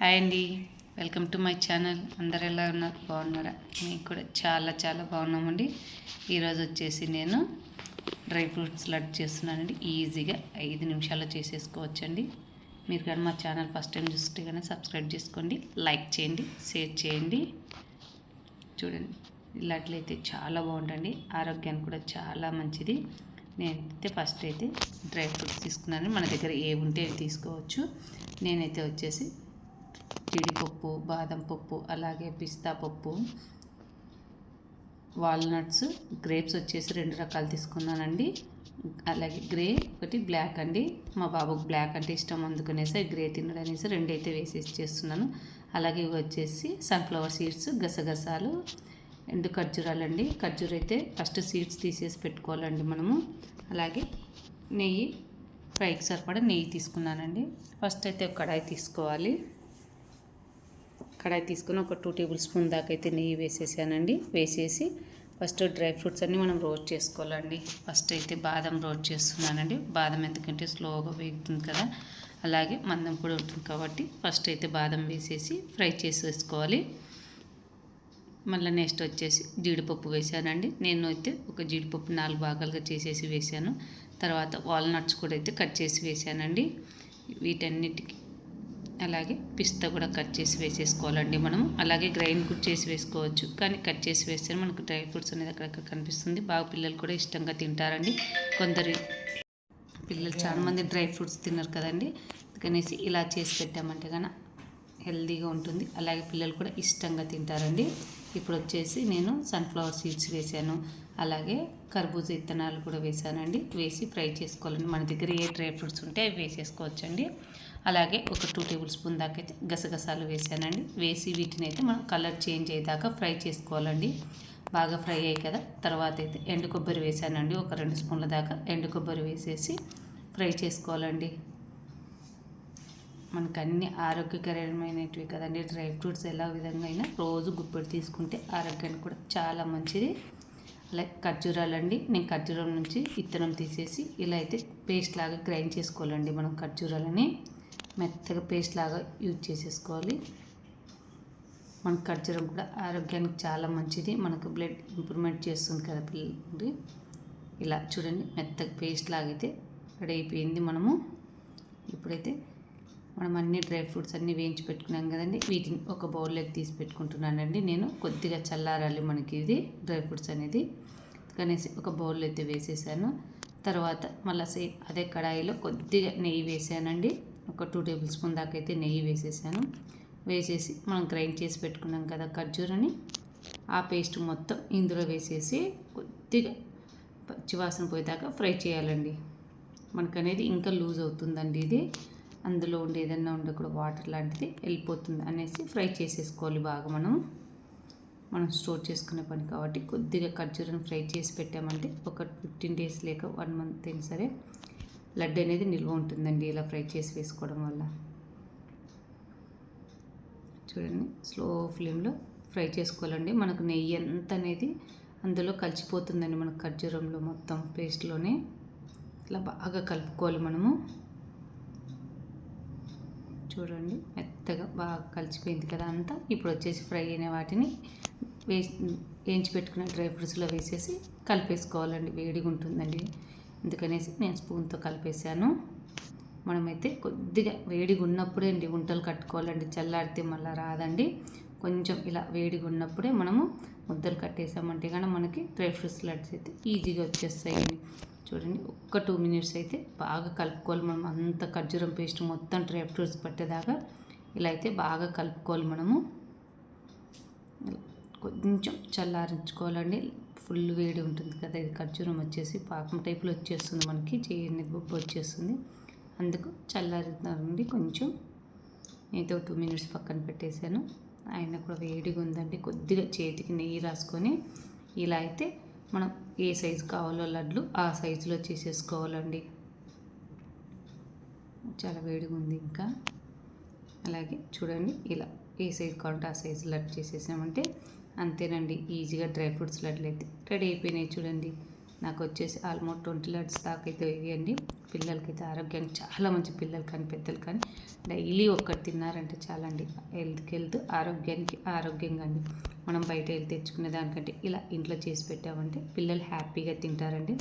Hi అండి. Welcome to my channel. అందరు ఎలా ఉన్నారు? బాగున్నారా? మీకు కూడా చాలా చాలా బాగున్నామండి. ఈరోజు వచ్చేసి నేను డ్రై ఫ్రూట్స్ లడ్ చేస్తున్నానండి. ఈజీగా ఐదు నిమిషాల్లో చేసేసుకోవచ్చండి. మీరు కానీ మా ఛానల్ ఫస్ట్ టైం చూస్తే కానీ సబ్స్క్రైబ్ చేసుకోండి లైక్ చేయండి షేర్ చేయండి. చూడండి లడ్లు అయితే చాలా బాగుంటుంది ఆరోగ్యానికి కూడా చాలా మంచిది. నేనైతే ఫస్ట్ అయితే డ్రై ఫ్రూట్స్ తీసుకున్నాను. మన దగ్గర ఏ ఉంటే తీసుకోవచ్చు. నేనైతే వచ్చేసి జీడిపప్పు బాదం పప్పు అలాగే పిస్తా పప్పు వాల్నట్స్ గ్రేప్స్ వచ్చేసి రెండు రకాలు తీసుకున్నానండి. అలాగే గ్రే ఒకటి బ్లాక్ అండి. మా బాబుకి బ్లాక్ అంటే ఇష్టం అందుకనేసి గ్రే తినడనేసి రెండైతే రెండు అయితే వేసేసి చేస్తున్నాను. అలాగే ఇవి వచ్చేసి సన్ఫ్లవర్ సీడ్స్ గసగసాలు ఎండు ఖర్జూరాలు అండి ఖర్జూర అయితే ఫస్ట్ సీడ్స్ తీసేసి పెట్టుకోవాలండి మనము. అలాగే నెయ్యి ఫ్రైకి సరిపడా నెయ్యి తీసుకున్నానండి. ఫస్ట్ అయితే ఒక కడాయి తీసుకోవాలి. కడాయి తీసుకుని ఒక టూ టేబుల్ స్పూన్ దాకా అయితే నెయ్యి వేసేసానండి. వేసేసి ఫస్ట్ డ్రై ఫ్రూట్స్ అన్నీ మనం రోస్ట్ చేసుకోవాలండి. ఫస్ట్ అయితే బాదం రోస్ట్ చేస్తున్నానండి. బాదం ఎందుకంటే స్లోగా వేగుతుంది కదా. అలాగే మందం కూడా ఉంటుంది కాబట్టి ఫస్ట్ అయితే బాదం వేసేసి ఫ్రై చేసేసుకోవాలి. మళ్ళీ నెక్స్ట్ వచ్చేసి జీడిపప్పు వేసానండి. నేను అయితే ఒక జీడిపప్పు నాలుగు భాగాలుగా చేసేసి వేసాను. తర్వాత వాల్నట్స్ కూడా అయితే కట్ చేసి వేసానండి. వీటన్నిటికి అలాగే పిస్తా కూడా కట్ చేసి వేసేసుకోవాలండి మనం అలాగే గ్రైండ్ కూడా చేసి వేసుకోవచ్చు. కానీ కట్ చేసి వేస్తే మనకు డ్రై ఫ్రూట్స్ అనేది అక్కడక్కడ కనిపిస్తుంది. బాగా పిల్లలు కూడా ఇష్టంగా తింటారండి. కొందరు పిల్లలు చాలామంది డ్రై ఫ్రూట్స్ తిన్నారు కదండి. అందుకనేసి ఇలా చేసి పెట్టామంటే కన్నా హెల్దీగా ఉంటుంది. అలాగే పిల్లలు కూడా ఇష్టంగా తింటారండి. ఇప్పుడు వచ్చేసి నేను సన్ఫ్లవర్ సీడ్స్ వేసాను. అలాగే కర్బూజ విత్తనాలు కూడా వేసానండి. వేసి ఫ్రై చేసుకోవాలండి. మన దగ్గర ఏ డ్రై ఫ్రూట్స్ ఉంటే అవి వేసేసుకోవచ్చండి. అలాగే ఒక టూ టేబుల్ స్పూన్ దాకా అయితే గసగసాలు వేసానండి. వేసి వీటిని అయితే మనం కలర్ చేంజ్ అయ్యేదాకా ఫ్రై చేసుకోవాలండి. బాగా ఫ్రై అయ్యాయి కదా. తర్వాత అయితే ఎండు కొబ్బరి వేసానండి. ఒక రెండు స్పూన్ల దాకా ఎండు కొబ్బరి వేసేసి ఫ్రై చేసుకోవాలండి. మనకు అన్ని ఆరోగ్యకరమైనవి కదండి. డ్రై ఫ్రూట్స్ ఎలా విధంగా అయినా రోజు గుప్పెడు తీసుకుంటే ఆరోగ్యానికి కూడా చాలా మంచిది. అలాగే ఖర్జూరాలండి. నేను ఖర్జూరం నుంచి విత్తనం తీసేసి ఇలా అయితే పేస్ట్ లాగా గ్రైండ్ చేసుకోవాలండి మనం ఖర్జూరాలని. మెత్తగా పేస్ట్ లాగా యూజ్ చేసేసుకోవాలి. మన ఖర్జూరం కూడా ఆరోగ్యానికి చాలా మంచిది. మనకు బ్లడ్ ఇంప్రూవ్మెంట్ చేస్తుంది కదా పిల్లలు ఇలా చూడండి మెత్తగా పేస్ట్ లాగైతే రెడీ అయిపోయింది మనము. ఇప్పుడైతే మనం అన్ని డ్రై ఫ్రూట్స్ అన్నీ వేయించి పెట్టుకున్నాం కదండి. వీటిని ఒక బౌల్లోకి తీసి పెట్టుకుంటున్నానండి. నేను కొద్దిగా చల్లారాలి మనకి ఇది డ్రై ఫ్రూట్స్ అనేది. కనేసి ఒక బౌల్లో అయితే వేసేసాను. తర్వాత మళ్ళీ సేమ్ అదే కడాయిలో కొద్దిగా నెయ్యి వేసానండి. ఒక టూ టేబుల్ స్పూన్ దాకా అయితే నెయ్యి వేసేసాను. వేసేసి మనం గ్రైండ్ చేసి పెట్టుకున్నాం కదా ఖర్జూరని ఆ పేస్ట్ మొత్తం ఇందులో వేసేసి కొద్దిగా పచ్చివాసన పోయేదాకా ఫ్రై చేయాలండి. మనకనేది ఇంకా లూజ్ అవుతుందండి ఇది. అందులో ఉండే ఏదన్నా ఉండే కూడా వాటర్ లాంటిది వెళ్ళిపోతుంది అనేసి ఫ్రై చేసేసుకోవాలి బాగా మనం. మనం స్టోర్ చేసుకునే పని కాబట్టి కొద్దిగా ఖర్జూరం ఫ్రై చేసి పెట్టామంటే ఒక ఫిఫ్టీన్ డేస్ లేక వన్ మంత్ అయినా సరే లడ్డు అనేది నిల్వ ఉంటుందండి ఇలా ఫ్రై చేసి వేసుకోవడం వల్ల. చూడండి స్లో ఫ్లేమ్లో ఫ్రై చేసుకోవాలండి. మనకు నెయ్యి ఎంత అనేది అందులో కలిసిపోతుందండి మన ఖర్జూరంలో మొత్తం పేస్ట్లోనే. ఇలా బాగా కలుపుకోవాలి మనము. చూడండి మెత్తగా బాగా కలిసిపోయింది కదా అంతా. ఇప్పుడు వచ్చేసి ఫ్రై అయిన వాటిని వేసి వేయించి పెట్టుకున్న డ్రై ఫ్రూట్స్లో వేసేసి కలిపేసుకోవాలండి. వేడిగా ఉంటుందండి. అందుకనేసి నేను స్పూన్తో కలిపేసాను మనమైతే కొద్దిగా వేడిగా ఉన్నప్పుడే అండి వంటలు కట్టుకోవాలండి. చల్లారితే మళ్ళీ రాదండి. కొంచెం ఇలా వేడిగా ఉన్నప్పుడే మనము ముద్దలు కట్టేసామంటే కానీ మనకి డ్రై ఫ్రూట్స్ లడ్స్ అయితే ఈజీగా వచ్చేస్తాయండి. చూడండి ఒక్క టూ మినిట్స్ అయితే బాగా కలుపుకోవాలి మనం. అంత ఖర్జూరం పేస్ట్ మొత్తం డ్రై ఫ్రూట్స్ పట్టేదాకా ఇలా అయితే బాగా కలుపుకోవాలి మనము. కొంచెం చల్లారించుకోవాలండి. ఫుల్ వేడి ఉంటుంది కదా ఇది ఖర్జూరం వచ్చేసి పాకం టైప్లో వచ్చేస్తుంది మనకి చేయని బొబ్బు వచ్చేస్తుంది. అందుకు చల్లారినండి కొంచెం. నేనైతే టూ మినిట్స్ పక్కన పెట్టేశాను. ఆయన కూడా వేడిగా ఉందండి కొద్దిగా చేతికి నెయ్యి రాసుకొని ఇలా అయితే మనం ఏ సైజు కావాలో లడ్లు ఆ సైజులో చేసేసుకోవాలండి. చాలా వేడిగా ఉంది ఇంకా. అలాగే చూడండి ఇలా ఏ సైజు కావాలంటే ఆ సైజు లడ్డు చేసేసామంటే అంతేనండి ఈజీగా డ్రై ఫ్రూట్స్ లడ్లు అయితే రెడీ అయిపోయినాయి చూడండి. నాకు వచ్చేసి ఆల్మోస్ట్ ట్వంటీ లడ్స్ దాకా అయితే వేయండి. పిల్లలకైతే ఆరోగ్యానికి చాలా మంచి పిల్లలు కానీ పెద్దలు కానీ డైలీ ఒక్కటి తిన్నారంటే చాలండి. హెల్త్కి హెల్త్ ఆరోగ్యానికి ఆరోగ్యంగా అండి. మనం బయట వెళ్ళి తెచ్చుకునే దానికంటే ఇలా ఇంట్లో చేసి పెట్టామంటే పిల్లలు హ్యాపీగా తింటారండి.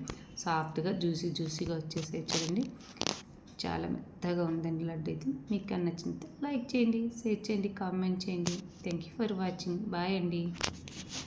సాఫ్ట్గా జ్యూసీ జ్యూసీగా వచ్చేసి చూడండి. చాలా మెత్తగా ఉందండి లడ్డు అయితే. మీకు నచ్చినట్టు లైక్ చేయండి షేర్ చేయండి కామెంట్ చేయండి. Thank you for watching bye అండి.